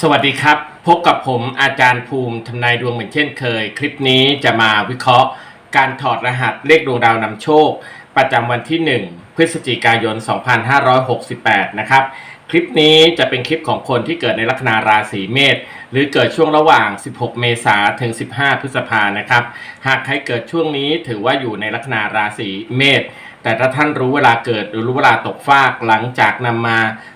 สวัสดีครับ พบกับผมอาจารย์ภูมิทำนายดวงเหมือนเช่นเคย คลิปนี้จะมาวิเคราะห์ การถอดรหัสเลขดวงดาวนำโชค ประจำวันที่ 1 พฤศจิกายน 2568 นะครับ คลิปนี้จะเป็นคลิปของคนที่เกิดในลัคนาราศีเมษหรือเกิดช่วงระหว่าง 16 เมษาถึง 15 พฤษภานะครับ หากใครเกิดช่วงนี้ถือว่าอยู่ในลัคนาราศีเมษแต่ถ้าท่านรู้เวลาเกิดหรือรู้เวลาตกฟากหลังจากนำมา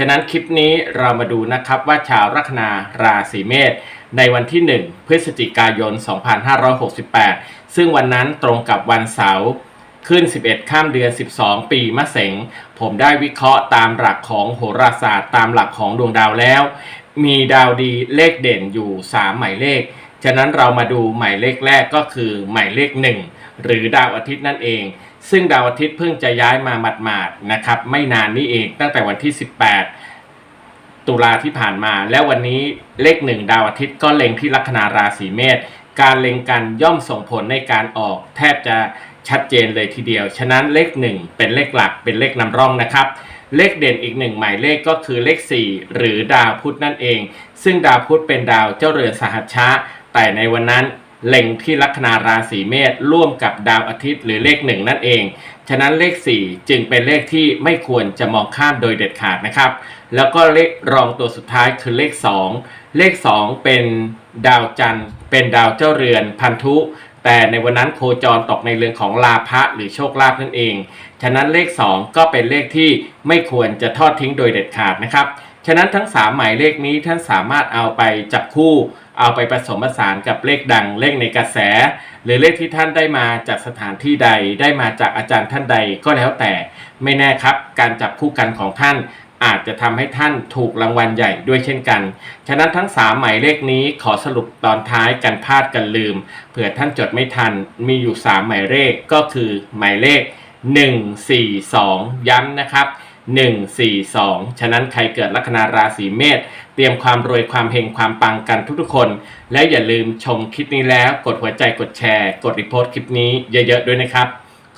ฉะนั้นคลิปนี้เรามาดูนะครับว่าชาวลัคนาราศีเมษในวันที่ 1 พฤศจิกายน 2568 ซึ่งวันนั้นตรงกับวันเสาร์ขึ้น 11 ข้ามเดือน 12 ปีมะเสงผมได้วิเคราะห์ตามหลักของโหราศาสตร์ ตามหลักของดวงดาวแล้ว มีดาวดีเลขเด่นอยู่ 3 หมายเลข ฉะนั้นเรามาดูหมายเลขแรกก็คือหมายเลข 1 หรือดาวอาทิตย์นั่นเอง ซึ่งดาวอาทิตย์เพิ่งจะย้ายมาหมาดๆนะครับไม่นานนี้เองตั้งแต่วันที่ 18 ตุลาที่ผ่านมา แล้ววันนี้เลขหนึ่งดาวอาทิตย์ก็เล็งที่ลัคนาราศีเมษการเล็งกันย่อมส่งผลในการออก แทบจะชัดเจนเลยทีเดียว ฉะนั้นเลขหนึ่งเป็นเลขหลักเป็นเลขนำร่องนะครับ เลขเด่นอีกหนึ่งหมายเลขก็คือเลข 4 หรือดาวพุธนั่นเอง ซึ่งดาวพุธเป็นดาวเจ้าเรือนสหัชชะ แต่ในวันนั้น เล็งที่ลัคนาราศีเมษร่วมกับดาวอาทิตย์หรือเลขหนึ่งนั่นเอง ฉะนั้นเลข 4 จึงเป็นเลขที่ไม่ควรจะมองข้ามโดยเด็ดขาดนะครับ แล้วก็เลขรองตัวสุดท้ายคือเลข 2 เลข 2 เป็นดาวจันทร์ เป็นดาวเจ้าเรือนพันธุ แต่ในวันนั้นโคจรตกในเรือนของลาภะหรือโชคลาภนั่นเอง ฉะนั้นเลข 2 ก็เป็นเลขที่ไม่ควรจะทอดทิ้งโดยเด็ดขาดนะครับ ฉะนั้นทั้ง 3 หมายเลขนี้ท่านสามารถเอาไปจับคู่ เอาไปผสมผสานกับเลขดังเลขในกระแส หรือเลขที่ท่านได้มาจากสถานที่ใดได้มาจากอาจารย์ท่านใดก็แล้วแต่ไม่แน่ครับ การจับคู่กันของท่านอาจจะทำให้ท่านถูกรางวัลใหญ่ด้วยเช่นกัน ฉะนั้นทั้ง 3 หมายเลขนี้ขอสรุปตอนท้ายกันพลาดกันลืม เผื่อท่านจดไม่ทัน มีอยู่ 3 หมายเลขก็คือหมายเลข 142 ย้ำนะครับ 142 ฉะนั้นใครเกิดลัคนาราศีเมษเตรียมความรวยความเฮงความปังกันทุกๆคน และอย่าลืมชมคลิปนี้แล้วกดหัวใจกดแชร์ กดรีโพสต์คลิปนี้เยอะๆด้วยนะครับ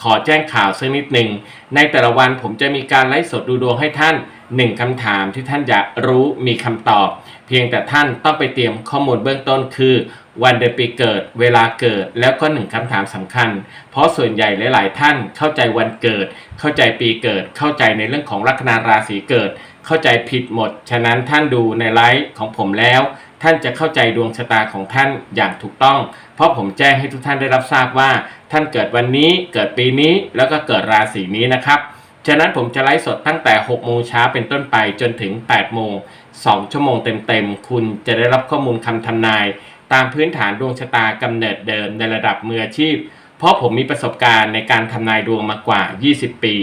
ขอแจ้งข่าวสักนิดหนึ่ง ในแต่ละวันผมจะมีการไลฟ์สดดูดวงให้ท่าน 1คำถามที่ท่านอยากรู้มีคำตอบ พียงแต่ท่านต้องไปเตรียมข้อมูลเบื้องต้นคือ วันเดือนปีเกิด เวลาเกิดแล้วก็หนึ่งคำถามสำคัญ เพราะส่วนใหญ่หลาย ๆ ท่านเข้าใจวันเกิด เข้าใจปีเกิด เข้าใจในเรื่องของลัคนาราศีเกิด เข้าใจผิดหมด ฉะนั้นท่านดูในไลฟ์ของผมแล้ว ท่านจะเข้าใจดวงชะตาของท่านอย่างถูกต้อง เพราะผมแจ้งให้ทุกท่านได้รับทราบว่า ท่านเกิดวันนี้เกิดปีนี้แล้วก็เกิดราศีนี้นะครับ ฉะนั้นผมจะไลฟ์สดตั้งแต่ 6 โมงเช้าเป็นต้นไปจนถึง 8 โมง 2 ชั่วโมงเต็มๆ คุณจะได้รับข้อมูลคำทำนาย ตามพื้นฐานดวงชะตากำเนิดเดิมในระดับมืออาชีพ เพราะผมมีประสบการณ์ในการทำนายดวงมากว่า 20 ปี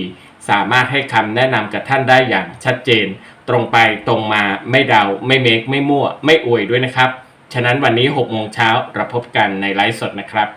สามารถให้คำแนะนำกับท่านได้อย่างชัดเจน ตรงไปตรงมาไม่เดา ไม่เมคไม่มั่ว ไม่อวยด้วยนะครับ ฉะนั้นวันนี้ 6 โมงเช้าเราพบกันในไลฟ์สดนะครับ